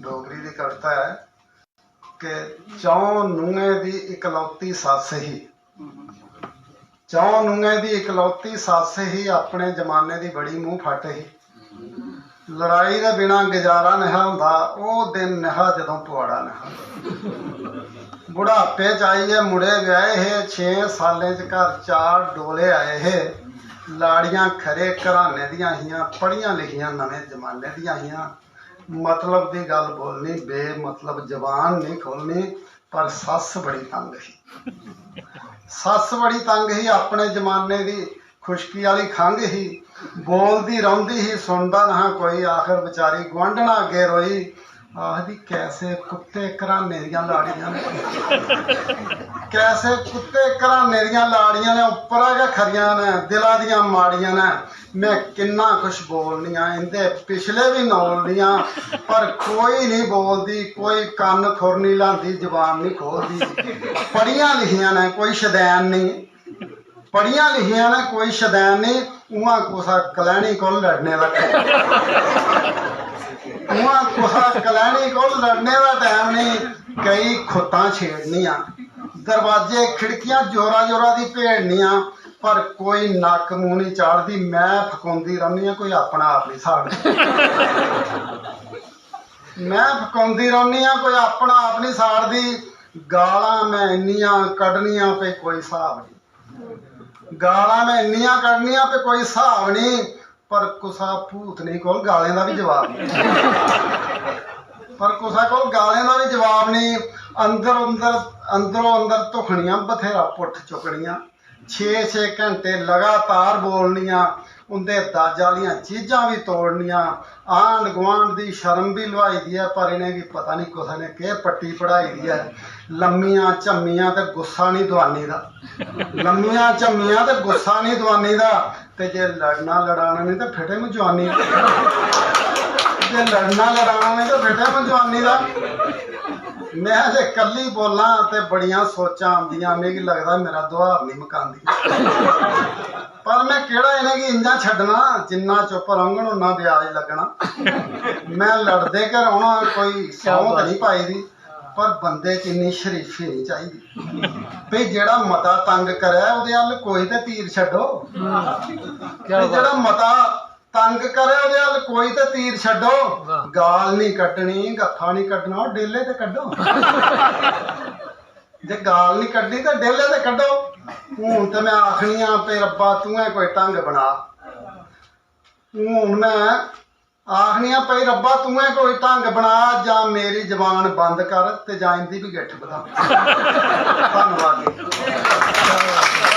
ਡੋਗਰੀ ਦੀ ਕਵਿਤਾ ਹੈ ਕਿ ਚੌਂ ਨੂੰਗੇ ਦੀ ਇਕਲੌਤੀ ਸੱਸ ਹੀ। ਚੌਂ ਨੂੰਗੇ ਦੀ ਇਕਲੌਤੀ ਸੱਸ ਹੀ ਆਪਣੇ ਜ਼ਮਾਨੇ ਦੀ ਬੜੀ ਮੂੰਹ ਫੱਟ ਹੀ। ਲੜਾਈ ਦੇ ਬਿਨਾ ਗੁਜ਼ਾਰਾ ਨਹੀਂ ਹੁੰਦਾ, ਉਹ ਦਿਨ ਨਹਾ ਜਦੋਂ ਪੁਆੜਾ ਨਹਾ ਬੁਢਾਪੇ ਚ ਆਈਏ ਮੁੜੇ ਗਏ ਹੈ 6 ਸਾਲੇ ਚ ਘਰ ਚਾਰ ਡੋਲੇ ਆਏ ਹੈ। ਲਾੜੀਆਂ ਖਰੇ ਘਰਾਣੇ ਦੀਆਂ ਹੀਆਂ ਪੜੀਆਂ ਲਿਖੀਆਂ ਨਵੇਂ ਜ਼ਮਾਨੇ ਦੀਆਂ ਹੀਆਂ। ਮਤਲਬ ਦੀ ਗੱਲ ਬੋਲਣੀ ਬੇ ਮਤਲਬ ਜ਼ਬਾਨ ਨਹੀਂ ਖੋਲਣੀ, ਪਰ ਸੱਸ ਬੜੀ ਤੰਗ ਸੀ। ਸੱਸ ਬੜੀ ਤੰਗ ਸੀ, ਆਪਣੇ ਜ਼ਮਾਨੇ ਦੀ ਖੁਸ਼ਕੀ ਵਾਲੀ ਖੰਘ ਹੀ ਬੋਲਦੀ ਰਹਿੰਦੀ ਸੀ, ਸੁਣਦਾ ਨਾ ਕੋਈ, ਆਖਰ ਵਿਚਾਰੀ ਗੁਆਂਢਣਾ ਅੱਗੇ ਰੋਈ, ਆਖਦੀ, ਕੈਸੇ ਕੁੱਤੇ ਘਰਾਨੇ ਦੀਆਂ ਲਾੜੀਆਂ ਨੇ? ਕੈਸੇ ਕੁੱਤੇ ਘਰਾਨੇ ਦੀਆਂ ਲਾੜੀਆਂ ਨੇ, ਉੱਪਰ ਆ ਕੇ ਖਰੀਆਂ ਨੇ, ਦਿਲਾਂ ਦੀਆਂ ਮਾੜੀਆਂ ਨੇ ਮੈਂ ਕਿੰਨਾ ਕੁਛ ਬੋਲਨੀਆਂ ਇਹਦੇ ਪਿਛਲੇ ਵੀ ਨੌਲਦੀਆਂ ਪਰ ਕੋਈ ਨਹੀਂ ਬੋਲਦੀ, ਕੋਈ ਕੰਨ ਖੁਰ ਨਹੀਂ ਲਾਂਦੀ, ਜ਼ਬਾਨ ਨਹੀਂ ਖੋਲਦੀ। ਪੜੀਆਂ ਲਿਖੀਆਂ ਨੇ, ਕੋਈ ਸ਼ਦੈਨ ਨਹੀਂ। ਪੜੀਆਂ ਲਿਖੀਆਂ ਨੇ, ਕੋਈ ਸ਼ਦੈਨ ਨਹੀਂ। ਉਹਾਂ ਕੋਸਾ ਕਲੈਣੀ ਕੋਲ ਲੜਨੇ ਦਾ ਉਹਾਂ ਕੋਸਾ ਕਲੈਣੀ ਕੋਲ ਲੜਨੇ ਦਾ ਟਾਈਮ ਨਹੀਂ। ਕਈ ਖੁੱਤਾਂ ਛੇੜਨੀਆਂ। ਦਰਵਾਜ਼ੇ, ਖਿੜਕੀਆਂ ਜੋਰਾ ਜੋਰਾ ਦੀ ਭੇੜਨੀਆਂ। ਪਰ ਕੋਈ ਨੱਕ ਮੂੰਹ ਨਹੀਂ ਚਾੜਦੀ, ਮੈਂ ਫਕਾਉਂਦੀ ਰਹਿੰਦੀ ਆ ਕੋਈ ਆਪਣਾ ਆਪ ਨਹੀਂ ਸਾੜਦੀ। ਮੈਂ ਫਕਾਉਂਦੀ ਰਹਿੰਦੀ ਆ ਕੋਈ ਆਪਣਾ ਆਪ ਨਹੀਂ ਸਾੜਦੀ। ਗਾਲਾਂ ਮੈਂ ਇੰਨੀਆਂ ਕੱਢਣੀਆਂ ਪਈ ਕੋਈ ਹਿਸਾਬ ਨਹੀਂ। ਗਾਲਾਂ ਮੈਂ ਇੰਨੀਆਂ ਕੱਢਣੀਆਂ ਪਈ ਕੋਈ ਹਿਸਾਬ ਨਹੀਂ, ਪਰ ਕੁਸਾ ਭੂਤ ਨਹੀਂ ਕੋਲ ਗਾਲਿਆਂ ਦਾ ਵੀ ਜਵਾਬ ਨਹੀਂ। ਪਰ ਕੁਸਾ ਕੋਲ ਗਾਲਿਆਂ ਦਾ ਵੀ ਜਵਾਬ ਨਹੀਂ, ਅੰਦਰ ਅੰਦਰ ਅੰਦਰੋਂ ਅੰਦਰ ਧੁਖਣੀਆਂ ਬਥੇਰਾ ਪੁੱਠ ਚੁੱਕਣੀਆਂ। 6-6 ਘੰਟੇ ਲਗਾਤਾਰ ਬੋਲਣੀਆਂ, ਉਹਦੇ ਦਾਜ ਵਾਲੀਆਂ ਚੀਜ਼ਾਂ ਵੀ ਤੋੜਨੀਆਂ। ਆਂਢ ਗੁਆਂਢ ਦੀ ਸ਼ਰਮ ਵੀ ਲਵਾਈ ਦੀ ਹੈ, ਪਰ ਇਹਨੇ ਕੀ ਪਤਾ ਨਹੀਂ ਕੁਛ ਨੇ ਕਿਹ ਪੱਟੀ ਪੜਾਈ ਦੀ ਹੈ। ਲੰਮੀਆਂ ਝੰਮੀਆਂ ਤੇ ਗੁੱਸਾ ਨਹੀਂ ਦਵਾਨੀ ਦਾ। ਲੰਮੀਆਂ ਝੰਮੀਆਂ ਤੇ ਗੁੱਸਾ ਨਹੀਂ ਦਵਾਨੀ ਦਾ। ਤੇ ਜੇ ਲੜਨਾ ਲੜਾਣਾ ਨਹੀਂ ਤਾਂ ਫਿੱਟੇ ਨੂੰ ਜੇ ਲੜਨਾ ਲੜਾਣਾ ਨਹੀਂ ਤਾਂ ਫਿੱਟੇ ਨੂੰ ਜਵਾਨੀ ਦਾ। ਮੈਂ ਜੇ ਕੱਲੀ ਬੋਲਾਂ ਤੇ ਬੜੀਆਂ ਸੋਚਾਂ ਆਉਂਦੀਆਂ ਮੈਨੂੰ ਲੱਗਦਾ ਮੇਰਾ ਦੁਆਰ ਨਹੀਂ ਮਕਾਂਦੀ ਪਰ ਮੈਂ ਕਿਹੜਾ ਇਹਨੇ ਕੀ ਇੰਜਾਂ ਛੱਡਣਾ ਜਿੰਨਾ ਚੁੱਪ ਰੰਗਣ ਉਹਨਾਂ ਵਿਆਜ ਲੱਗਣਾ। ਮੈਂ ਲੜਦੇ ਘਰ ਆਉਣਾ ਕੋਈ ਸੌਂ ਤਾਂ ਨਹੀਂ ਪਾਈ ਦੀ ਪਰ ਬੰਦੇ ਚ ਇੰਨੀ ਸ਼ਰੀਫੀ ਨਹੀਂ ਚਾਹੀਦੀ। ਵੀ ਜਿਹੜਾ ਮਤਾ ਤੰਗ ਕਰਿਆ ਉਹਦੇ ਵੱਲ ਕੋਈ ਤੇ ਤੀਰ ਛੱਡੋ। ਜਿਹੜਾ ਮਤਾ ਤੰਗ ਕਰੇ ਉਹਦੇ ਵੱਲ ਕੋਈ ਤੇ ਤੀਰ ਛੱਡੋ। ਗਾਲ ਨਹੀਂ ਕੱਢਣੀ ਗੱਫਾ ਨਹੀਂ ਕੱਢਣਾ ਉਹ ਡੇਲੇ ਤੇ ਕੱਢੋ। ਜੇ ਗਾਲ ਨਹੀਂ ਕੱਢਣੀ ਤਾਂ ਡੇਲੇ ਤੇ ਕੱਢੋ। ਹੁਣ ਤੇ ਮੈਂ ਆਖਣੀਆਂ ਪੇ ਰੱਬਾ ਤੂੰ ਐ ਕੋਈ ਢੰਗ ਬਣਾ। ਹੁਣ ਮੈਂ ਆਖਣੀਆਂ ਪਈ ਰੱਬਾ ਤੂੰ ਐ ਕੋਈ ਢੰਗ ਬਣਾ ਜਾਂ ਮੇਰੀ ਜ਼ਬਾਨ ਬੰਦ ਕਰ ਤੇ ਜਾਂ ਇੰਦੀ ਵੀ ਗਿੱਠ ਵਧਾ। ਧੰਨਵਾਦ।